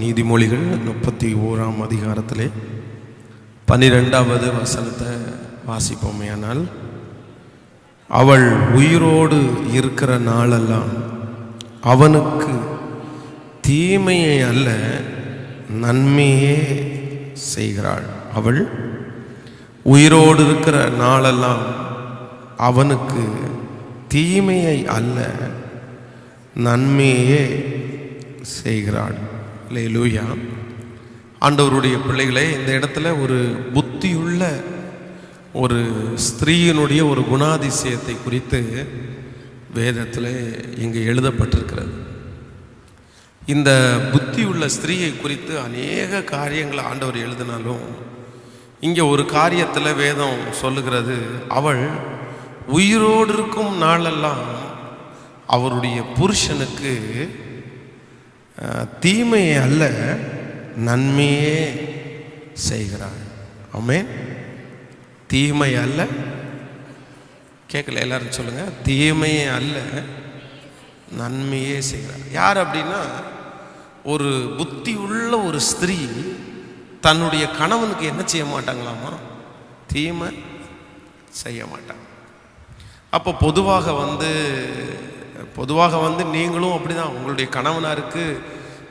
நீதிமொழிகள் முப்பத்தி ஓராம் அதிகாரத்திலே பன்னிரெண்டாவது வசனத்தை வாசிப்போமேயானால் அவள் உயிரோடு இருக்கிற நாளெல்லாம் அவனுக்கு தீமையை அல்ல நன்மையே செய்கிறாள். அவள் உயிரோடு இருக்கிற நாளெல்லாம் அவனுக்கு தீமையை அல்ல நன்மையே செய்கிறாள். லூயா ஆண்டவருடைய பிள்ளைகளே இந்த இடத்துல ஒரு புத்தியுள்ள ஒரு ஸ்திரீயினுடைய ஒரு குணாதிசயத்தை குறித்து வேதத்தில் இங்கே எழுதப்பட்டிருக்கிறது. இந்த புத்தி உள்ள ஸ்திரீயை குறித்து அநேக காரியங்களை ஆண்டவர் எழுதினாலும் இங்கே ஒரு காரியத்தில் வேதம் சொல்லுகிறது அவள் உயிரோடு இருக்கும் நாளெல்லாம் அவருடைய புருஷனுக்கு தீமையை அல்ல நன்மையே செய்கிறாள் ஆமென். தீமை அல்ல கேட்கல எல்லாரும் சொல்லுங்க. தீமையே அல்ல நன்மையே செய்கிறார். யார் அப்படின்னா ஒரு புத்தி உள்ள ஒரு ஸ்திரீ தன்னுடைய கணவனுக்கு என்ன செய்ய மாட்டாங்களாமா? தீமை செய்ய மாட்டாங்க அப்போ பொதுவாக வந்து பொதுவாக வந்து நீங்களும் அப்படிதான். உங்களுடைய கணவனாருக்கு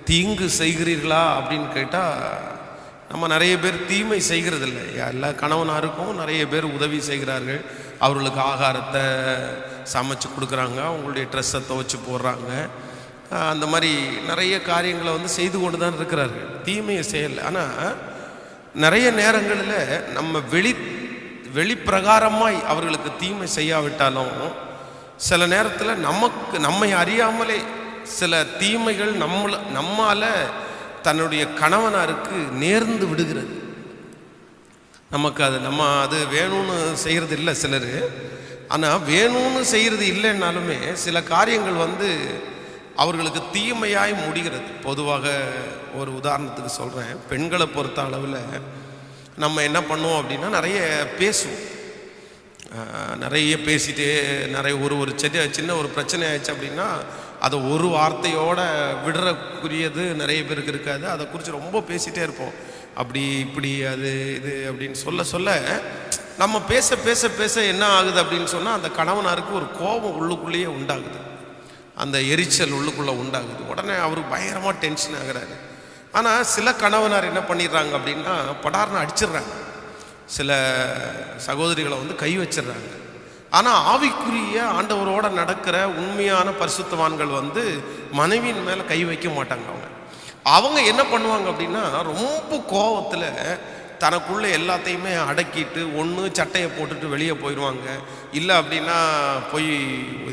தீங்கு செய்கிறீர்களா அப்படின்னு கேட்டால் நம்ம நிறைய பேர் தீமை செய்கிறதில்ல. எல்லா கணவனாருக்கும் நிறைய பேர் உதவி செய்கிறார்கள். அவர்களுக்கு ஆகாரத்தை சமைச்சு கொடுக்குறாங்க அவங்களுடைய ட்ரெஸ்ஸை துவைச்சு போடுறாங்க. அந்த மாதிரி நிறைய காரியங்களை வந்து செய்து கொண்டு தான் இருக்கிறார்கள். தீமையை செய்யலை. ஆனால் நிறைய நேரங்களில் நம்ம வெளி வெளிப்பிரகாரமாய் அவர்களுக்கு தீமை செய்யாவிட்டாலும் சில நேரத்தில் நமக்கு நம்மை அறியாமலே சில தீமைகள் நம்மள நம்மால் தன்னுடைய கணவனாருக்கு நேர்ந்து விடுகிறது. நமக்கு அது நம்ம அது வேணும்னு செய்கிறது இல்லை சிலர். ஆனால் வேணும்னு செய்கிறது இல்லைன்னாலுமே சில காரியங்கள் வந்து அவர்களுக்கு தீமையாய் முடிகிறது. பொதுவாக ஒரு உதாரணத்துக்கு சொல்கிறேன் பெண்களை பொறுத்த அளவில் நம்ம என்ன பண்ணுவோம் அப்படின்னா நிறைய பேசுவோம். நிறைய பேசிட்டு நிறைய ஒரு ஒரு சின்ன சின்ன ஒரு பிரச்சனை ஆயிடுச்சு அப்படின்னா அதை ஒரு வார்த்தையோட விடுறக்குரியது நிறைய பேருக்கு இருக்காது. அதை குறித்து ரொம்ப பேசிகிட்டே இருப்போம். அப்படி இப்படி அது இது அப்படின்னு சொல்ல சொல்ல நம்ம பேச பேச பேச என்ன ஆகுது அப்படின்னு சொன்னால் அந்த கணவனாருக்கு ஒரு கோபம் உள்ளுக்குள்ளேயே உண்டாகுது. அந்த எரிச்சல் உள்ளுக்குள்ளே உண்டாகுது. உடனே அவருக்கு பயங்கரமாக டென்ஷன் ஆகிறாரு. ஆனால் சில கணவனார் என்ன பண்ணிடுறாங்க அப்படின்னா படார்னு அடிச்சிடுறாங்க. சில சகோதரிகளை வந்து கை வச்சிடுறாங்க. ஆனால் ஆவிக்குரிய ஆண்டவரோட நடக்கிற உண்மையான பரிசுத்தவான்கள் வந்து மனைவியின் மேலே கை வைக்க மாட்டாங்க அவங்க. அவங்க என்ன பண்ணுவாங்க அப்படின்னா ரொம்ப கோபத்தில் தனக்குள்ளே எல்லாத்தையுமே அடக்கிட்டு ஒன்று சட்டையை போட்டுட்டு வெளியே போயிடுவாங்க இல்லை அப்படின்னா போய்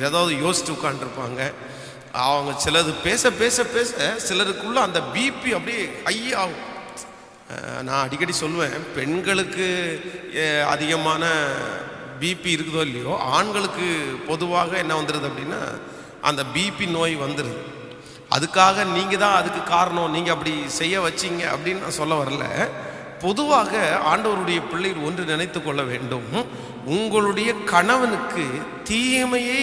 ஏதாவது யோசிச்சு உட்காந்துருப்பாங்க அவங்க சிலது பேச பேச பேச சிலருக்குள்ள அந்த பிபி அப்படியே ஹை ஆகும். நான் அடிக்கடி சொல்லுவேன் பெண்களுக்கு அதிகமான பிபி இருக்குதோ இல்லையோ ஆண்களுக்கு பொதுவாக என்ன வந்துடுது அப்படின்னா அந்த பிபி நோய் வந்துடுது அதுக்காக நீங்கள் தான் அதுக்கு காரணம் நீங்கள் அப்படி செய்ய வச்சீங்க அப்படின்னு நான் சொல்ல வரல. பொதுவாக ஆண்டவருடைய பிள்ளைகள் ஒன்று நினைத்து கொள்ள வேண்டும். உங்களுடைய கணவனுக்கு தீமையை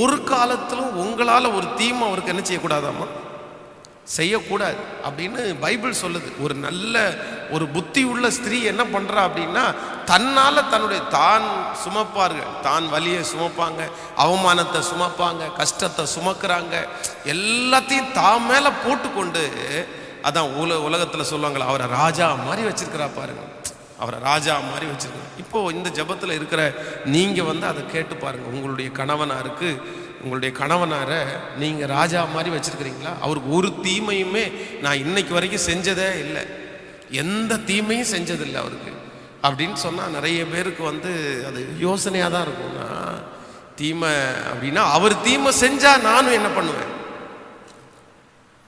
ஒரு காலத்திலும் உங்களால் ஒரு தீமை அவருக்கு என்ன செய்யக்கூடாதாமா செய்யக்கூடாது அப்படின்னு பைபிள் சொல்லுது. ஒரு நல்ல ஒரு புத்தி உள்ள ஸ்திரீ என்ன பண்ணுறா அப்படின்னா தன்னால் தன்னுடைய தான் சுமப்பார்கள் தான் வலியை சுமப்பாங்க அவமானத்தை சுமப்பாங்க கஷ்டத்தை சுமக்கிறாங்க. எல்லாத்தையும் தான் மேலே போட்டுக்கொண்டு அதான் உல உலகத்தில் சொல்லுவாங்களே அவரை ராஜா மாதிரி வச்சிருக்கிறா பாருங்க. அவரை ராஜா மாதிரி வச்சிருக்காங்க இப்போது இந்த ஜெபத்தில் இருக்கிற நீங்கள் வந்து அதை கேட்டு பாருங்கள் உங்களுடைய கணவனாக இருக்குது உங்களுடைய கணவனாரை நீங்கள் ராஜா மாதிரி வச்சுருக்கிறீங்களா? அவருக்கு ஒரு தீமையுமே நான் இன்னைக்கு வரைக்கும் செஞ்சதே இல்லை. எந்த தீமையும் செஞ்சதில்லை அவருக்கு. அப்படின்னு சொன்னால் நிறைய பேருக்கு வந்து அது யோசனையாக தான் இருக்கும்னா தீமை அப்படின்னா அவர் தீமை செஞ்சால் நானும் என்ன பண்ணுவேன்?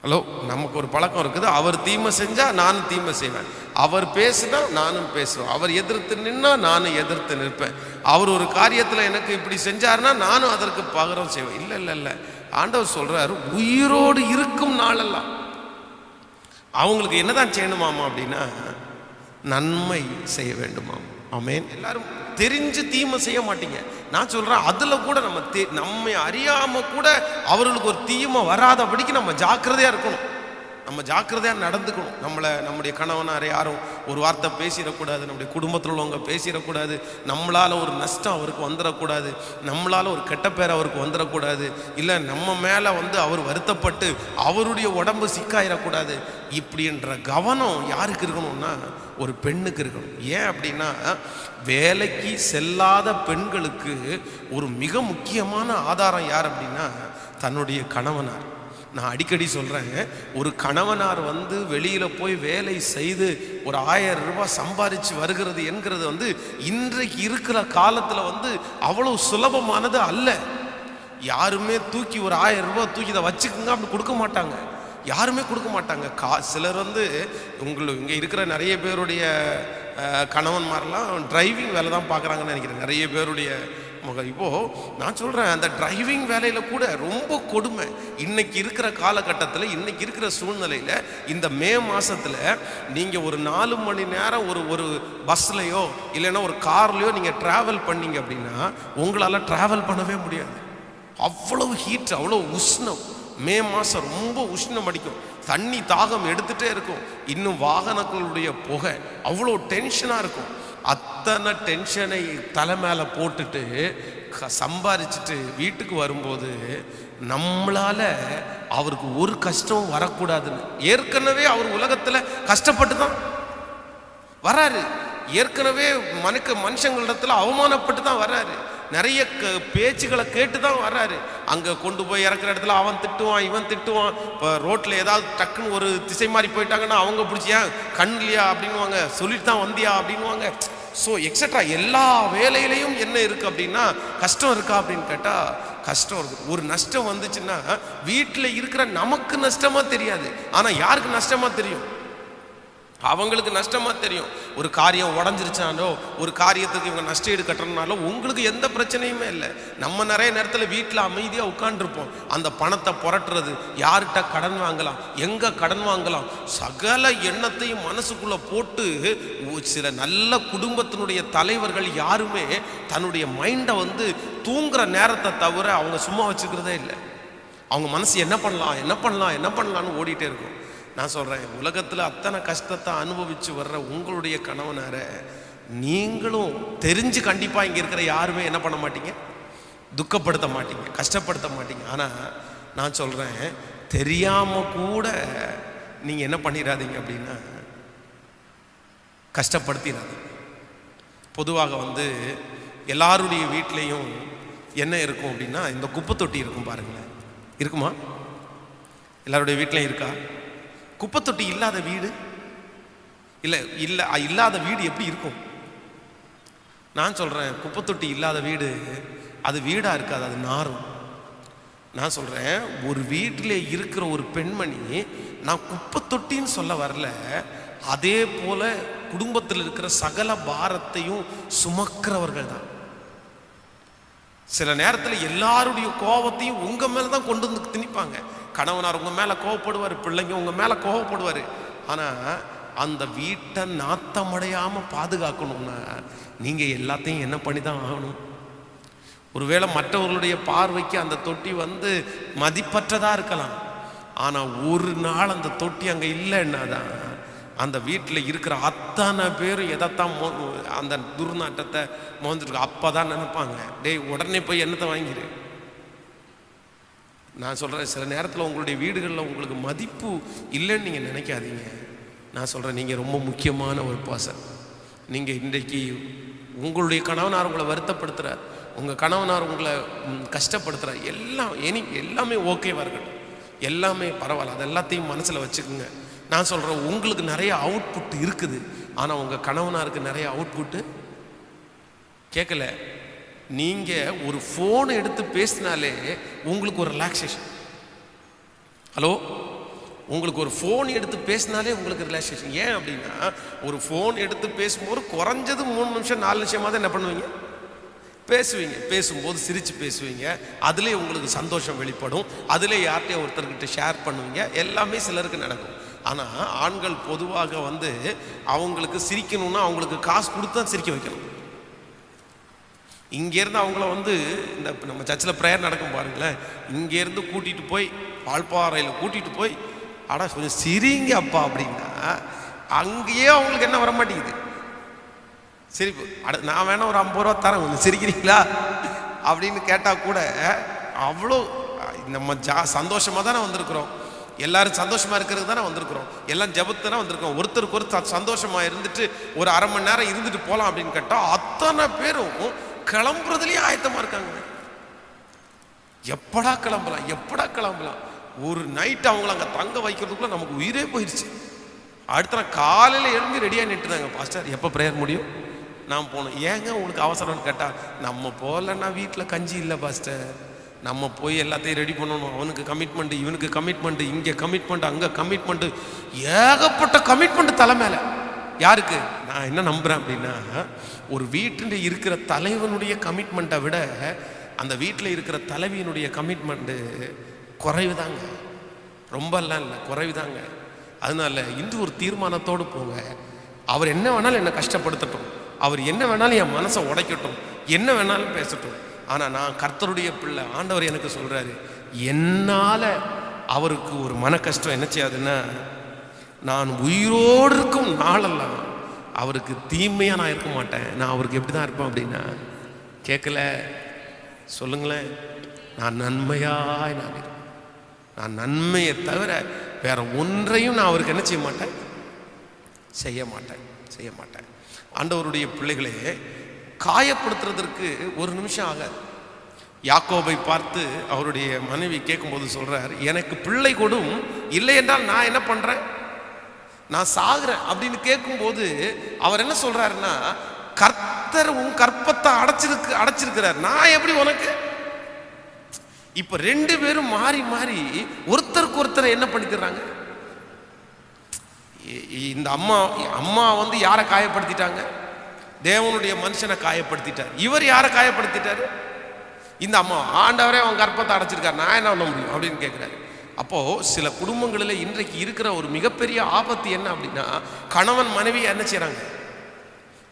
ஹலோ நமக்கு ஒரு பழக்கம் இருக்குது. அவர் தீமை செஞ்சால் நானும் தீமை செய்வேன். அவர் பேசுனா நானும் பேசுவேன். அவர் எதிர்த்து நின்னா நானும் எதிர்த்து நிற்பேன். அவர் ஒரு காரியத்தில் எனக்கு இப்படி செஞ்சாருன்னா நானும் அதற்கு பகரம் செய்வேன். இல்லை இல்லை இல்லை. ஆண்டவர் சொல்கிறாரு உயிரோடு இருக்கும் நாளெல்லாம். அவங்களுக்கு என்னதான் செய்யணுமாமா அப்படின்னா நன்மை செய்ய வேண்டுமாம். ஆமென். எல்லாரும் தெரிஞ்சு தீமை செய்ய மாட்டீங்க. நான் சொல்கிறேன் அதில் கூட நம்ம தெ- நம்மை அறியாமல் கூட அவர்களுக்கு ஒரு தீமை வராதபடிக்கு நம்ம ஜாக்கிரதையாக இருக்கணும். நம்ம ஜாக்கிரதையாக நடந்துக்கணும். நம்மளை நம்முடைய கணவனார் யாரும் ஒரு வார்த்தை பேசிடக்கூடாது நம்முடைய குடும்பத்தில் உள்ளவங்க பேசிடக்கூடாது நம்மளால் ஒரு நஷ்டம் அவருக்கு வந்துடக்கூடாது நம்மளால் ஒரு கெட்ட பேர் அவருக்கு வந்துடக்கூடாது இல்லை நம்ம மேலே வந்து அவர் வருத்தப்பட்டு அவருடைய உடம்பு சிக்காயிடக்கூடாது இப்படின்ற கவனம் யாருக்கு இருக்கணும்னா ஒரு பெண்ணுக்கு இருக்கணும். ஏன் அப்படின்னா வேலைக்கு செல்லாத பெண்களுக்கு ஒரு மிக முக்கியமான ஆதாரம் யார் அப்படின்னா தன்னுடைய கணவனார். நான் அடிக்கடி சொல்கிறேங்க ஒரு கணவனார் வந்து வெளியில் போய் வேலை செய்து ஒரு ஆயிரம் ரூபாய் சம்பாதிச்சு வருகிறது என்கிறது வந்து இன்றைக்கு இருக்கிற காலத்தில் வந்து அவ்வளோ சுலபமானது அல்ல. யாருமே தூக்கி ஒரு ஆயிரம் ரூபாய் தூக்கி இதை வச்சுக்கோங்க அப்படி கொடுக்க மாட்டாங்க. யாருமே கொடுக்க மாட்டாங்க. கா சிலர் வந்து உங்களுக்கு இங்கே இருக்கிற நிறைய பேருடைய கணவன்மாரெலாம் டிரைவிங் வேலை தான் பார்க்குறாங்கன்னு நினைக்கிறேன். நிறைய பேருடைய முக இப்போது நான் சொல்கிறேன் அந்த டிரைவிங் வேலையில் கூட ரொம்ப கொடுமை. இன்னைக்கு இருக்கிற காலகட்டத்தில் இன்னைக்கு இருக்கிற சூழ்நிலையில் இந்த மே மாதத்தில் நீங்கள் ஒரு நாலு மணி நேரம் ஒரு ஒரு பஸ்லையோ இல்லைன்னா ஒரு கார்லையோ நீங்கள் ட்ராவல் பண்ணீங்க அப்படின்னா உங்களால் ட்ராவல் பண்ணவே முடியாது. அவ்வளவு ஹீட் அவ்வளோ உஷ்ணம். மே மாதம் ரொம்ப உஷ்ணம் அடிக்கும். தண்ணி தாகம் எடுத்துகிட்டே இருக்கும். இன்னும் வாகனங்களுடைய புகை அவ்வளோ டென்ஷனாக இருக்கும். அத்தனை டென்ஷனை தலை மேலே போட்டுட்டு க- வீட்டுக்கு வரும்போது நம்மளால் அவருக்கு ஒரு கஷ்டம் வரக்கூடாதுன்னு. ஏற்கனவே அவர் உலகத்தில் கஷ்டப்பட்டு தான் வராரு. ஏற்கனவே மனுக்கு மனுஷங்களிடத்தில் அவமானப்பட்டு தான் வர்றாரு நிறைய க பேச்சுகளை கேட்டு தான் வர்றாரு அங்கே கொண்டு போய் இறக்குற இடத்துல அவன் திட்டுவான் இவன் திட்டுவான். இப்போ ரோட்டில் ஏதாவது டக்குன்னு ஒரு திசை மாறி போயிட்டாங்கன்னா அவங்க பிடிச்சியா கண் அப்படின்வாங்க சொல்லிட்டு தான் வந்தியா? அப்படின்வாங்க ஸோ எக்ஸட்ரா எல்லா வேலையிலையும் என்ன இருக்குது அப்படின்னா கஷ்டம் இருக்கா அப்படின்னு கேட்டால் கஷ்டம் இருக்குது ஒரு நஷ்டம் வந்துச்சுன்னா வீட்டில் இருக்கிற நமக்கு நஷ்டமாக தெரியாது. ஆனால் யாருக்கு நஷ்டமாக தெரியும்? அவங்களுக்கு நஷ்டமா தெரியும். ஒரு காரியம் உடஞ்சிருச்சாலோ ஒரு காரியத்துக்கு இவங்க நஷ்ட ஈடு கட்டணும்னாலோ உங்களுக்கு எந்த பிரச்சனையுமே இல்லை. நம்ம நிறைய நேரத்தில் வீட்டில் அமைதியாக உட்காந்துருப்போம் அந்த பணத்தை புரட்டுறது யார்கிட்ட கடன் வாங்கலாம் எங்கே கடன் வாங்கலாம் சகல எண்ணத்தையும் மனசுக்குள்ளே போட்டு சில நல்ல குடும்பத்தினுடைய தலைவர்கள் யாருமே தன்னுடைய மைண்டை வந்து தூங்குற நேரத்தை தவிர அவங்க சும்மா வச்சுக்கிறதே இல்லை. அவங்க மனசு என்ன பண்ணலாம் என்ன பண்ணலாம் என்ன பண்ணலாம்னு ஓடிட்டே இருக்கும். நான் சொல்கிறேன் உலகத்தில் அத்தனை கஷ்டத்தை அனுபவித்து வர்ற உங்களுடைய கணவனாரை நீங்களும் தெரிஞ்சு கண்டிப்பாக இங்கே இருக்கிற யாருமே என்ன பண்ண மாட்டீங்க? துக்கப்படுத்த மாட்டீங்க கஷ்டப்படுத்த மாட்டீங்க. ஆனால் நான் சொல்கிறேன் தெரியாமல் கூட நீங்கள் என்ன பண்ணிடாதீங்க அப்படின்னா கஷ்டப்படுத்திடாதீங்க. பொதுவாக வந்து எல்லாருடைய வீட்லேயும் என்ன இருக்கும் அப்படின்னா இந்த குப்பை தொட்டி இருக்கும் பாருங்களேன். இருக்குமா? எல்லாருடைய வீட்லேயும் இருக்கா? குப்பை தொட்டி இல்லாத வீடு? இல்லை இல்லை இல்லாத வீடு எப்படி இருக்கும்? நான் சொல்கிறேன் குப்பை தொட்டி இல்லாத வீடு அது வீடாக இருக்காது அது நாரும். நான் சொல்கிறேன் ஒரு வீட்டில் இருக்கிற ஒரு பெண்மணி நான் குப்பை தொட்டின்னு சொல்ல வரல அதே போல குடும்பத்தில் இருக்கிற சகல பாரத்தையும் சுமக்கிறவர்கள் தான். சில நேரத்தில் எல்லாருடைய கோபத்தையும் உங்கள் மேலே தான் கொண்டு வந்து திணிப்பாங்க. கணவனார் உங்கள் மேலே கோவப்படுவார் பிள்ளைங்க உங்கள் மேலே கோவப்படுவார். ஆனால் அந்த வீட்டை நாத்தமடையாமல் பாதுகாக்கணும்னா நீங்கள் எல்லாத்தையும் என்ன பண்ணி தான் ஆகணும்? ஒருவேளை மற்றவர்களுடைய பார்வைக்கு அந்த தொட்டி வந்து மதிப்பற்றதாக இருக்கலாம். ஆனால் ஒரு நாள் அந்த தொட்டி அங்கே இல்லைன்னா தான் அந்த வீட்டில் இருக்கிற அத்தனை பேரும் எதைத்தான் மோ அந்த துர்நாட்டத்தை மோந்துருக்கு அப்போ தான் நினைப்பாங்க டேய் உடனே போய் என்னத்தை வாங்கிடு நான் சொல்கிறேன் சில நேரத்தில் உங்களுடைய வீடுகளில் உங்களுக்கு மதிப்பு இல்லைன்னு நீங்கள் நினைக்காதீங்க. நான் சொல்கிறேன் நீங்கள் ரொம்ப முக்கியமான ஒரு பர்சன் நீங்கள் இன்றைக்கு உங்களுடைய கணவனார் உங்களை வருத்தப்படுத்துகிறார் உங்கள் கணவனார் உங்களை கஷ்டப்படுத்துகிறார் எல்லாம் எனி எல்லாமே ஓகேவாக இருக்கட்டும். எல்லாமே பரவாயில்ல அது எல்லாத்தையும் மனசில் வச்சுக்கோங்க. நான் சொல்கிறேன் உங்களுக்கு நிறைய அவுட்புட் இருக்குது. ஆனால் உங்கள் கணவனாருக்கு நிறைய அவுட்புட்டு கேட்கல நீங்கள் ஒரு ஃபோன் எடுத்து பேசினாலே உங்களுக்கு ஒரு ரிலாக்ஸேஷன் ஹலோ உங்களுக்கு ஒரு ஃபோன் எடுத்து பேசினாலே உங்களுக்கு ரிலாக்ஸேஷன் ஏன் அப்படின்னா ஒரு ஃபோன் எடுத்து பேசும்போது குறைஞ்சது மூணு நிமிஷம் நாலு நிமிஷமாக தான் என்ன பண்ணுவீங்க? பேசுவீங்க. பேசும்போது சிரித்து பேசுவீங்க. அதுலேயே உங்களுக்கு சந்தோஷம் வெளிப்படும். அதிலே யார்கிட்டயும் ஒருத்தர்கிட்ட ஷேர் பண்ணுவீங்க. எல்லாமே சிலருக்கு நடக்கும். ஆனால் ஆண்கள் பொதுவாக வந்து அவங்களுக்கு சிரிக்கணும்னா அவங்களுக்கு காசு கொடுத்து தான் சிரிக்க வைக்கணும். இங்கேருந்து அவங்கள வந்து இந்த நம்ம சர்ச்சில் ப்ரேயர் நடக்கும் பாருங்களேன். இங்கேருந்து கூட்டிகிட்டு போய் பால்பாறையில் கூட்டிகிட்டு போய் அடா கொஞ்சம் சிரிங்க அப்பா அப்படின்னா அங்கேயே அவங்களுக்கு என்ன வர மாட்டேங்குது. சிரிப்பு அட நான் வேணால் ஒரு ஐம்பது ரூபா தரேன் கொஞ்சம் சிரிக்கிறீங்களா? அப்படின்னு கேட்டால் கூட அவ்வளோ நம்ம ஜா சந்தோஷமாக தானே வந்திருக்கிறோம். எல்லாரும் சந்தோஷமாக இருக்கிறதுக்கு தானே வந்திருக்கிறோம். எல்லாம் ஜபத்து வந்திருக்கோம் ஒருத்தருக்கு ஒருத்தர் சந்தோஷமா இருந்துட்டு ஒரு அரை மணி நேரம் இருந்துட்டு போகலாம் அப்படின்னு கேட்டால் அத்தனை பேரும் கிளம்புறதுலயே ஆயத்தமா இருக்காங்க. எப்படா கிளம்பலாம் எப்படா கிளம்பலாம்? ஒரு நைட் அவங்கள அங்கே தங்க வைக்கிறதுக்குள்ள நமக்கு உயிரே போயிடுச்சு அடுத்த நாள் காலையில் எழுந்து ரெடியாக நிட்டுதாங்க பாஸ்டர் எப்போ ப்ரேயர் முடியும்? நான் போனோம் ஏங்க உங்களுக்கு அவசரம்னு கேட்டால் நம்ம போகலன்னா வீட்டில் கஞ்சி இல்லை பாஸ்டர் நம்ம போய் எல்லாத்தையும் ரெடி பண்ணணும். அவனுக்கு கமிட்மெண்ட்டு இவனுக்கு கமிட்மெண்ட்டு இங்கே கமிட்மெண்ட் அங்கே கமிட்மெண்ட்டு ஏகப்பட்ட கமிட்மெண்ட் தலை மேலே. யாருக்கு? நான் என்ன நம்புகிறேன் அப்படின்னா ஒரு வீட்டில் இருக்கிற தலைவனுடைய கமிட்மெண்ட்டை விட அந்த வீட்டில் இருக்கிற தலைவியினுடைய கமிட்மெண்ட்டு குறைவுதாங்க. ரொம்பலாம் இல்லை குறைவுதாங்க. அதனால இந்து ஒரு தீர்மானத்தோடு போங்க. அவர் என்ன வேணாலும் என்னை கஷ்டப்படுத்தட்டும். அவர் என்ன வேணாலும் என் மனசை உடைக்கட்டும். என்ன வேணாலும் பேசட்டும். ஆனால் நான் கர்த்தருடைய பிள்ளை ஆண்டவர் எனக்கு சொல்கிறாரு என்னால் அவருக்கு ஒரு மன கஷ்டம் என்ன செய்யாதுன்னா நான் உயிரோடு இருக்கும் நாளெல்லாம் அவருக்கு தீமையாக நான் இருக்க மாட்டேன். நான் அவருக்கு எப்படி தான் இருப்பேன் அப்படின்னா கேட்கல சொல்லுங்களேன். நான் நன்மையாய் நான் நான் நன்மையை தவிர வேற ஒன்றையும் நான் அவருக்கு என்ன செய்ய மாட்டேன்? செய்ய மாட்டேன். செய்ய மாட்டேன். ஆண்டவருடைய பிள்ளைகளே காயப்படுத்துறதற்கு ஒரு நிமிஷம் ஆகாது. யாக்கோபை பார்த்து அவருடைய மனைவி கேட்கும்போது சொல்கிறார் எனக்கு பிள்ளை கொடும் இல்லை என்றால் நான் என்ன பண்ணுறேன் நான் சாகுறேன் அப்படின்னு கேட்கும்போது அவர் என்ன சொல்றாருன்னா கர்த்தர் உன் கற்பத்தை அடைச்சிருக்கு அடைச்சிருக்கிறார். நான் எப்படி உனக்கு? இப்ப ரெண்டு பேரும் மாறி மாறி ஒருத்தருக்கு ஒருத்தர் என்ன பண்ணிக்கிறாங்க? இந்த அம்மா அம்மா வந்து யாரை காயப்படுத்திட்டாங்க? தேவனுடைய மனுஷனை காயப்படுத்திட்டார். இவர் யாரை காயப்படுத்திட்டாரு? இந்த அம்மா ஆண்டவரே அவன் கற்பத்தை அடைச்சிருக்காரு. நான் என்ன பண்ண முடியும்? அப்படின்னு கேட்குறாரு அப்போது சில குடும்பங்களில் இன்றைக்கு இருக்கிற ஒரு மிகப்பெரிய ஆபத்து என்ன அப்படின்னா கணவன் மனைவி என்ன செய்கிறாங்க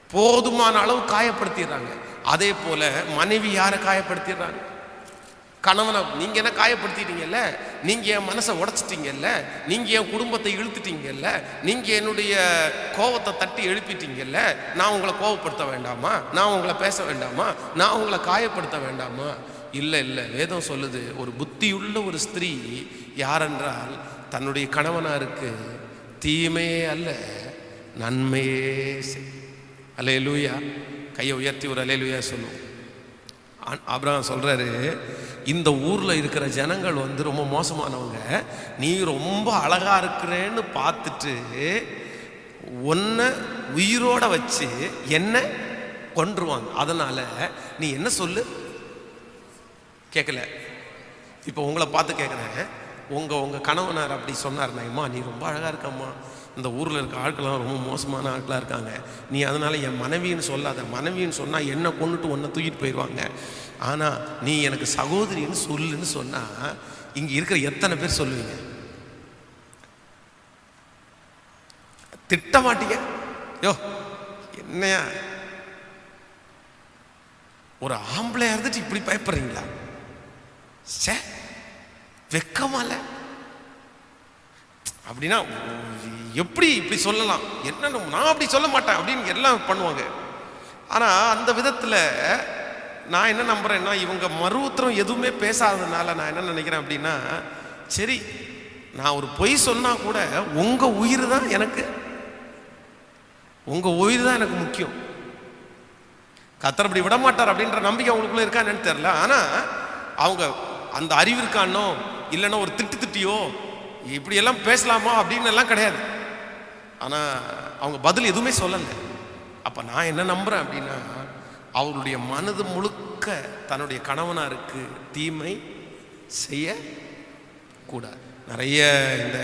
போதுமான அளவு காயப்படுத்திடுறாங்க. அதே போல் மனைவி யாரை காயப்படுத்திடுறாங்க? கணவனை நீங்கள் என்ன காயப்படுத்திட்டீங்கல்ல? நீங்கள் என் மனசை உடச்சிட்டீங்கல்ல? நீங்கள் என் குடும்பத்தை இழுத்துட்டீங்கல்ல? நீங்கள் என்னுடைய கோவத்தை தட்டி எழுப்பிட்டீங்கல்ல? நான் உங்களை கோவப்படுத்த வேண்டாமா? நான் உங்களை பேச வேண்டாமா? நான் உங்களை காயப்படுத்த வேண்டாமா? இல்லை இல்லை. வேதம் சொல்லுது ஒரு புத்தியுள்ள ஒரு ஸ்திரீ யாரென்றால் தன்னுடைய கணவனாருக்கு தீமையே அல்ல நன்மையே அலே லூயா கையை உயர்த்தி ஒரு அலையலூயா சொல்லுவோம் அப்புறம் சொல்கிறாரு இந்த ஊரில் இருக்கிற ஜனங்கள் வந்து ரொம்ப மோசமானவங்க நீ ரொம்ப அழகாக இருக்கிறேன்னு பார்த்துட்டு ஒன்றை உயிரோட வச்சு என்ன கொன்றுவாங்க. அதனால் நீ என்ன சொல்லு? கேட்கல இப்போ உங்களை பார்த்து கேட்குறேன் உங்கள் உங்கள் கணவனார் அப்படி சொன்னார் நாயம்மா நீ ரொம்ப அழகாக இருக்கம்மா. இந்த ஊரில் இருக்க ஆட்கள்லாம் ரொம்ப மோசமான ஆட்களாக இருக்காங்க. நீ அதனால் என் மனைவின்னு சொல்லாத. மனைவின்னு சொன்னால் என்னை கொண்டுட்டு ஒன்றை தூக்கிட்டு போயிடுவாங்க ஆனால் நீ எனக்கு சகோதரின்னு சொல்லுன்னு சொன்னால் இங்கே இருக்கிற எத்தனை பேர் சொல்லுவீங்க? திட்ட மாட்டீங்க. யோ என்னையா? ஒரு ஆம்பளை இருந்துட்டு இப்படி பயப்படுறீங்களா? சே வெக்கமால. அப்படின்னா எப்படி இப்படி சொல்லலாம்? என்ன நான் அப்படி சொல்ல மாட்டேன் அப்படின்னு எல்லாம் பண்ணுவாங்க. ஆனால் அந்த விதத்தில் நான் என்ன நம்புகிறேன்னா இவங்க மறு உத்தரம் எதுவுமே பேசாததுனால நான் என்ன நினைக்கிறேன் அப்படின்னா சரி நான் ஒரு பொய் சொன்னால் கூட உங்கள் உயிர் தான் எனக்கு. உங்கள் உயிர் தான் எனக்கு முக்கியம். கத்தர் அப்படி விட மாட்டார் அப்படின்ற நம்பிக்கை அவங்களுக்குள்ள இருக்கான்னு தெரில ஆனால் அவங்க அந்த அறிவு இருக்கானோ இல்லைன்னா ஒரு திட்டு திட்டியோ? இப்படி எல்லாம் பேசலாமா? அப்படின்னு எல்லாம் கிடையாது. ஆனால் அவங்க பதில் எதுவுமே சொல்லலை. அப்போ நான் என்ன நம்புகிறேன் அப்படின்னா அவருடைய மனது முழுக்க தன்னுடைய கணவனாருக்கு தீமை செய்ய கூடாது. நிறைய இந்த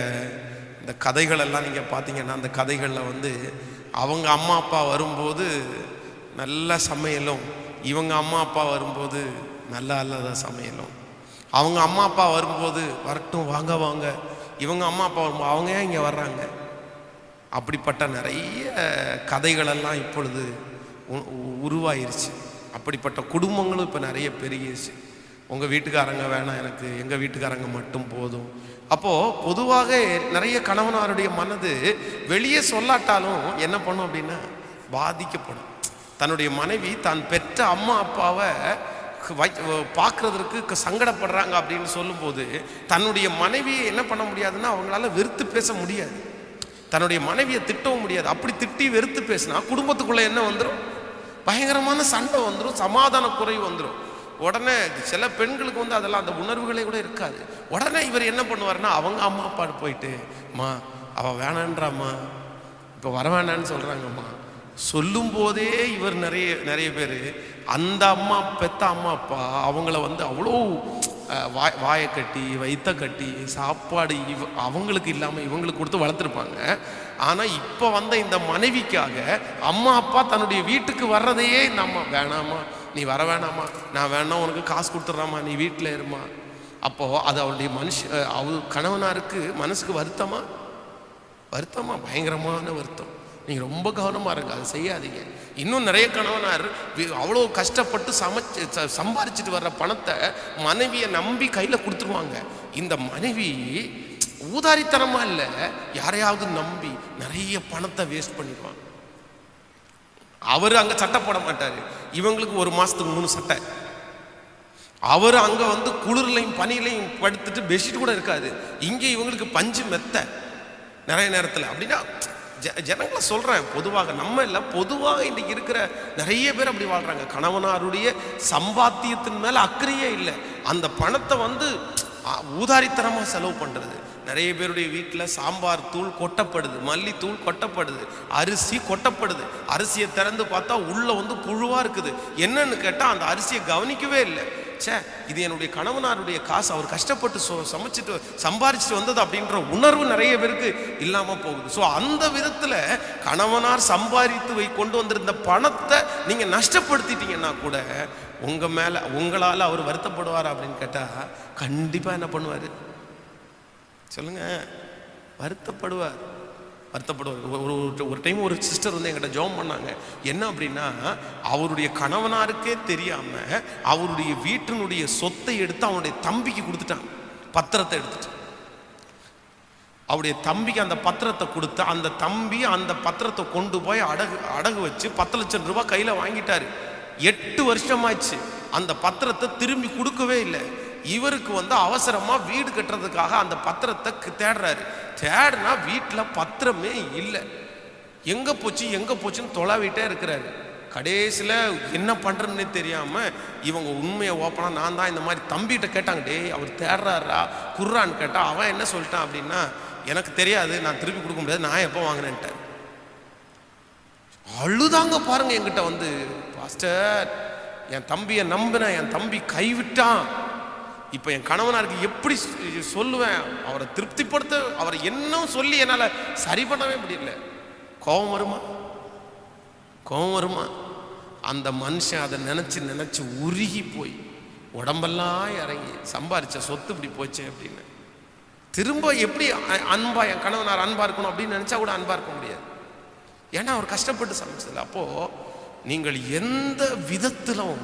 இந்த கதைகள் எல்லாம் நீங்கள் பார்த்தீங்கன்னா அந்த கதைகளில் வந்து அவங்க அம்மா அப்பா வரும்போது நல்ல சமையலும் இவங்க அம்மா அப்பா வரும்போது நல்லா இல்லாத சமையலும் அவங்க அம்மா அப்பா வரும்போது வரட்டும் வாங்க வாங்க. இவங்க அம்மா அப்பா வரும்போது அவங்க ஏன் இங்கே வர்றாங்க? அப்படிப்பட்ட நிறைய கதைகளெல்லாம் இப்பொழுது உ- உருவாயிருச்சு. அப்படிப்பட்ட குடும்பங்களும் இப்போ நிறைய பெருகிருச்சு. உங்கள் வீட்டுக்காரங்க வேணாம் எனக்கு எங்கள் வீட்டுக்காரங்க மட்டும் போதும். அப்போது பொதுவாக நிறைய கணவனாருடைய மனது வெளியே சொல்லாட்டாலும் என்ன பண்ணும் அப்படின்னா பாதிக்கப்படும். தன்னுடைய மனைவி தான் பெற்ற அம்மா அப்பாவை பார்க்குறதற்கு சங்கடப்படுறாங்க அப்படின்னு சொல்லும்போது தன்னுடைய மனைவியை என்ன பண்ண முடியாதுன்னா அவங்களால வெறுத்து பேச முடியாது. தன்னுடைய மனைவியை திட்டவும் முடியாது. அப்படி திட்டி வெறுத்து பேசினா குடும்பத்துக்குள்ளே என்ன வந்துடும் பயங்கரமான சண்டை வந்துடும் சமாதான குறைவு வந்துடும் உடனே சில பெண்களுக்கு வந்து அதெல்லாம் அந்த உணர்வுகளே கூட இருக்காது. உடனே இவர் என்ன பண்ணுவாருன்னா அவங்க அம்மா அப்பா போயிட்டு அம்மா அவள் வேணான்றாம்மா. இப்போ வர வேணான்னு சொல்கிறாங்கம்மா சொல்லும் போதே இவர் நிறைய நிறைய பேர் அந்த அம்மா பெத்த அம்மா அப்பா அவங்கள வந்து அவ்வளோ வாய் வாயை கட்டி வைத்த கட்டி சாப்பாடு இவ அவங்களுக்கு இல்லாமல் இவங்களுக்கு கொடுத்து வளர்த்துருப்பாங்க. ஆனால் இப்போ வந்த இந்த மனைவிக்காக அம்மா அப்பா தன்னுடைய வீட்டுக்கு வர்றதையே இந்த அம்மா வேணாமா நீ வர வேணாமா நான் வேணா உனக்கு காசு கொடுத்துட்றாமா நீ வீட்டில் இருமா அப்போது அது அவருடைய மனுஷ அவ கணவனாருக்கு மனசுக்கு வருத்தமா? வருத்தமா? பயங்கரமான வருத்தம். நீங்கள் ரொம்ப கவனமாக இருங்க அதை செய்யாதீங்க. இன்னும் நிறைய கணவனார் அவ்வளோ கஷ்டப்பட்டு சமைச்சு ச- சம்பாரிச்சிட்டு வர்ற பணத்தை மனைவியை நம்பி கையில் கொடுத்துருவாங்க. இந்த மனைவி ஊதாரித்தனமா இல்லை யாரையாவது நம்பி நிறைய பணத்தை வேஸ்ட் பண்ணிடுவாங்க அவர் அங்கே சட்டை போட மாட்டார். இவங்களுக்கு ஒரு மாதத்துக்கு மூணு சட்டை. அவர் அங்கே வந்து குளிர்லையும் பனிலையும் படுத்துட்டு பெட்ஷீட் கூட இருக்காது. இங்கே இவங்களுக்கு பஞ்சு மெத்த. நிறைய நேரத்தில். அப்படின்னா ஜ ஜனங்களை சொல்கிறேன் பொதுவாக நம்ம இல்லை பொதுவாக இன்றைக்கி இருக்கிற நிறைய பேர் அப்படி வாழ்கிறாங்க கணவனாருடைய சம்பாத்தியத்தின் மேலே அக்கறையே இல்லை. அந்த பணத்தை வந்து ஊதாரித்தனமாக செலவு பண்ணுறது நிறைய பேருடைய வீட்டில் சாம்பார் தூள் கொட்டப்படுது மல்லித்தூள் கொட்டப்படுது அரிசி கொட்டப்படுது. அரிசியை திறந்து பார்த்தா உள்ளே வந்து புழுவாக இருக்குது. என்னன்னு கேட்டால் அந்த அரிசியை கவனிக்கவே இல்லை. ச்சே இது என்னுடைய கணவனாருடைய காசு அவர் கஷ்டப்பட்டு சொ சமைச்சிட்டு சம்பாரிச்சிட்டு வந்தது அப்படின்ற உணர்வு நிறைய பேருக்கு இல்லாமல் போகுது. ஸோ அந்த விதத்தில் கணவனார் சம்பாதித்து வை கொண்டு வந்திருந்த பணத்தை நீங்கள் நஷ்டப்படுத்திட்டீங்கன்னா கூட உங்கள் மேலே உங்களால் அவர் வருத்தப்படுவார் அப்படின்னு கேட்டால் கண்டிப்பாக என்ன பண்ணுவார்? சொல்லுங்க வருத்தப்படுவார். வருத்தப்படுவார். ஒரு- ஒரு ஒரு- டைம் ஒரு சிஸ்டர் வந்து என்கிட்ட ஜோம் பண்ணாங்க. என்ன அப்படின்னா அவருடைய கணவனாருக்கே தெரியாம அவருடைய வீட்டினுடைய சொத்தை எடுத்து அவனுடைய தம்பிக்கு கொடுத்துட்டான் பத்திரத்தை எடுத்துட்டான் அவருடைய தம்பிக்கு அந்த பத்திரத்தை கொடுத்து அந்த தம்பி அந்த பத்திரத்தை கொண்டு போய் அடகு அடகு வச்சு பத்து லட்சம் ரூபாய் கையில் வாங்கிட்டாரு. எட்டு வருஷமாச்சு அந்த பத்திரத்தை திரும்பி கொடுக்கவே இல்லை. இவருக்கு வந்து அவசரமாக வீடு கட்டுறதுக்காக அந்த பத்திரத்தை தேடுறாரு. தேடுனா வீட்டில் பத்திரமே இல்லை. எங்கே போச்சு எங்கே போச்சுன்னு தொலைவிட்டே இருக்கிறாரு. கடைசியில் என்ன பண்ணுறதுன்னே தெரியாமல் இவங்க உண்மையை ஓப்பனாக நான் தான் இந்த மாதிரி தம்பிகிட்ட கேட்டாங்க டே அவர் தேடுறாரா? குர்றான்னு கேட்டால் அவன் என்ன சொல்லிட்டான் அப்படின்னா எனக்கு தெரியாது நான் திருப்பி கொடுக்க முடியாது நான் எப்போ வாங்கினேன்ட்டேன் அழுதாங்க பாருங்க என்கிட்ட வந்து பாஸ்டர் என் தம்பியை நம்பினேன் என் தம்பி கைவிட்டான். இப்போ என் கணவனாருக்கு எப்படி சொல்லுவேன்? அவரை திருப்திப்படுத்த அவரை என்ன சொல்லி என்னால் சரி பண்ணவே முடியல. கோபம் வருமா? கோபம் வருமா? அந்த மனுஷன் அதை நினச்சி நினச்சி உருகி போய் உடம்பெல்லாம் இறங்கி சம்பாரிச்ச சொத்து இப்படி போச்சே அப்படின்னு. திரும்ப எப்படி அன்பாக அன்பா என் கணவனார் அன்பாக இருக்கணும் அப்படின்னு நினச்சா கூட அன்பாக இருக்க முடியாது. ஏன்னா அவர் கஷ்டப்பட்டு சமைச்சது அப்போது நீங்கள் எந்த விதத்திலும்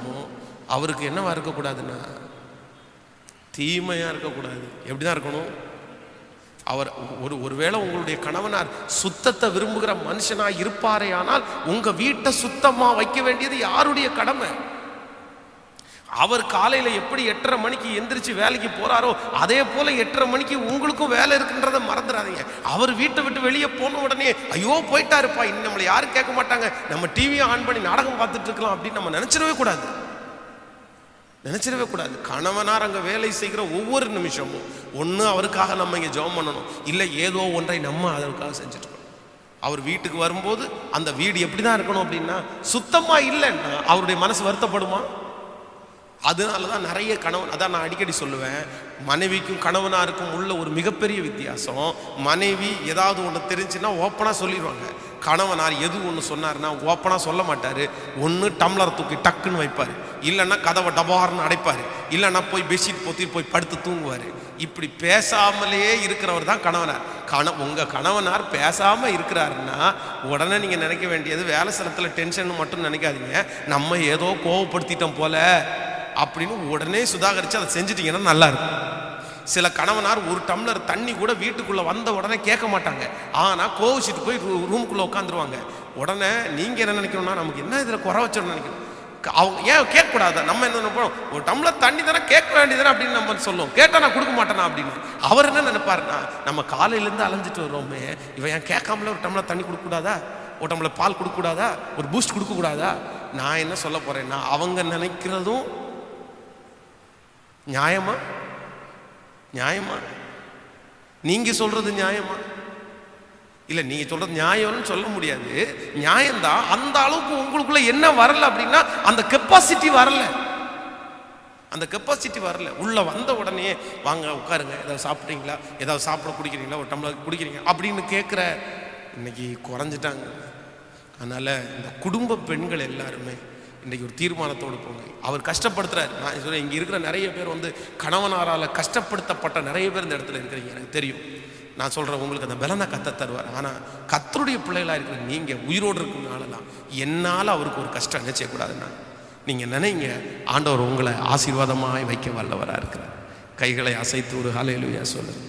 அவருக்கு என்னவா இருக்கக்கூடாதுன்னா தீமையாக இருக்கக்கூடாது. எப்படி தான் இருக்கணும்? அவர் ஒரு ஒருவேளை உங்களுடைய கணவனார் சுத்தத்தை விரும்புகிற மனுஷனா இருப்பாரே ஆனால் உங்கள் வீட்டை சுத்தமாக வைக்க வேண்டியது யாருடைய கடமை? அவர் காலையில் எப்படி எட்டரை மணிக்கு எந்திரிச்சு வேலைக்கு போகிறாரோ அதே போல் எட்டரை மணிக்கு உங்களுக்கும் வேலை இருக்குன்றதை மறந்துடாதீங்க. அவர் வீட்டை விட்டு வெளியே போன உடனே ஐயோ போயிட்டாருப்பா இனி நம்மளை யாரும் கேட்க மாட்டாங்க. நம்ம டிவியை ஆன் பண்ணி நாடகம் பார்த்துட்டு இருக்கலாம் அப்படின்னு நம்ம நினச்சிடவே கூடாது. நினச்சிடவே கூடாது. கணவனார் அங்கே வேலை செய்கிற ஒவ்வொரு நிமிஷமும் ஒன்று அவருக்காக நம்ம இங்கே ஜெபம் பண்ணணும். இல்லை ஏதோ ஒன்றை நம்ம அதற்காக செஞ்சுட்டு அவர் வீட்டுக்கு வரும்போது அந்த வீடு எப்படி தான் இருக்கணும் அப்படின்னா சுத்தமாக இல்லைன்னா அவருடைய மனசு வருத்தப்படுமா? அதனால தான் நிறைய கணவன் அதான் நான் அடிக்கடி சொல்லுவேன் மனைவிக்கும் கணவனாருக்கும் உள்ள ஒரு மிகப்பெரிய வித்தியாசம் மனைவி ஏதாவது ஒன்று தெரிஞ்சுன்னா ஓப்பனாக சொல்லிடுவாங்க. கணவனார் எது ஒன்று சொன்னார்னா ஓப்பனாக சொல்ல மாட்டார். ஒன்று டம்ளர் தூக்கி டக்குன்னு வைப்பார். இல்லைன்னா கதவை டபார்னு அடைப்பார். இல்லைன்னா போய் பெட்ஷீட் பொத்தி போய் படுத்து தூங்குவார். இப்படி பேசாமலேயே இருக்கிறவர் தான் கணவனார். கண உங்கள் கணவனார் பேசாமல் இருக்கிறாருன்னா உடனே நீங்கள் நினைக்க வேண்டியது வேலை சிலத்தில் டென்ஷன் மட்டும் நினைக்காதீங்க. நம்ம ஏதோ கோவப்படுத்திட்டோம் போல அப்படின்னு உடனே சுதாகரித்து அதை செஞ்சிட்டிங்கன்னா நல்லாயிருக்கும் சில கணவனார் ஒரு டம்ளர் தண்ணி கூட வீட்டுக்குள்ளே வந்த உடனே கேட்க மாட்டாங்க. ஆனால் கோவிச்சிட்டு போய் ரூ- உட்காந்துருவாங்க. உடனே நீங்கள் என்ன நினைக்கணும்னா நமக்கு என்ன இதில் குறை வச்சிடணும் நினைக்கணும். அவங்க ஏன் கேட்கக்கூடாது? நம்ம என்ன நினைப்போம்? ஒரு டம்ளர் தண்ணி தானே கேட்க வேண்டியதானே அப்படின்னு நம்ம சொல்லுவோம். கேட்டால் நான் கொடுக்க மாட்டேனா அப்படின்னு. அவர் என்ன நினைப்பாருன்னா நம்ம காலையிலேருந்து அலைஞ்சிட்டு வர்றோமே இவன் ஏன் கேட்காமல ஒரு டம்ளர் தண்ணி கொடுக்கக்கூடாதா? ஒரு டம்ளர் பால் கொடுக்கக்கூடாதா? ஒரு பூஸ்ட் கொடுக்கக்கூடாதா? நான் என்ன சொல்ல போகிறேன்னா அவங்க நினைக்கிறதும் நியாயமாக நியாயமா? நீங்க சொல்றது நியாயமா? இல்லை நீங்க சொல்றது நியாயம்னு சொல்ல முடியாது. நியாயம்தான். அந்த அளவுக்கு உங்களுக்குள்ள என்ன வரல அப்படின்னா அந்த கெப்பாசிட்டி வரல. அந்த கெப்பாசிட்டி வரல. உள்ளே வந்த உடனே வாங்க உட்காருங்க. ஏதாவது சாப்பிட்றீங்களா ஏதாவது சாப்பிட குடிக்கிறீங்களா? ஒரு டம்ளர் குடிக்கிறீங்க? அப்படின்னு கேட்குற இன்னைக்கு குறைஞ்சிட்டாங்க. அதனால் இந்த குடும்ப பெண்கள் எல்லாருமே இன்றைக்கி ஒரு தீர்மானத்தோடு போங்க. அவர் கஷ்டப்படுத்துகிறார் நான் சொல்கிறேன் இங்கே இருக்கிற நிறைய பேர் வந்து கணவனாரால் கஷ்டப்படுத்தப்பட்ட நிறைய பேர் இந்த இடத்துல இருக்கிறீங்க. எனக்கு தெரியும். நான் சொல்கிறேன் உங்களுக்கு அந்த பலனை கத்த தருவார். ஆனால் கத்தருடைய பிள்ளைகளாக இருக்கிற நீங்கள் உயிரோடு இருக்கிறனாலலாம் என்னால் அவருக்கு ஒரு கஷ்டம் நினைச்சக்கூடாதுன்னா நீங்கள் நினைங்க ஆண்டவர் உங்களை ஆசீர்வாதமாய் வைக்க வல்லவராக இருக்கிறார். கைகளை அசைத்து ஒரு ஹலையிலுயா சொல்லுங்கள்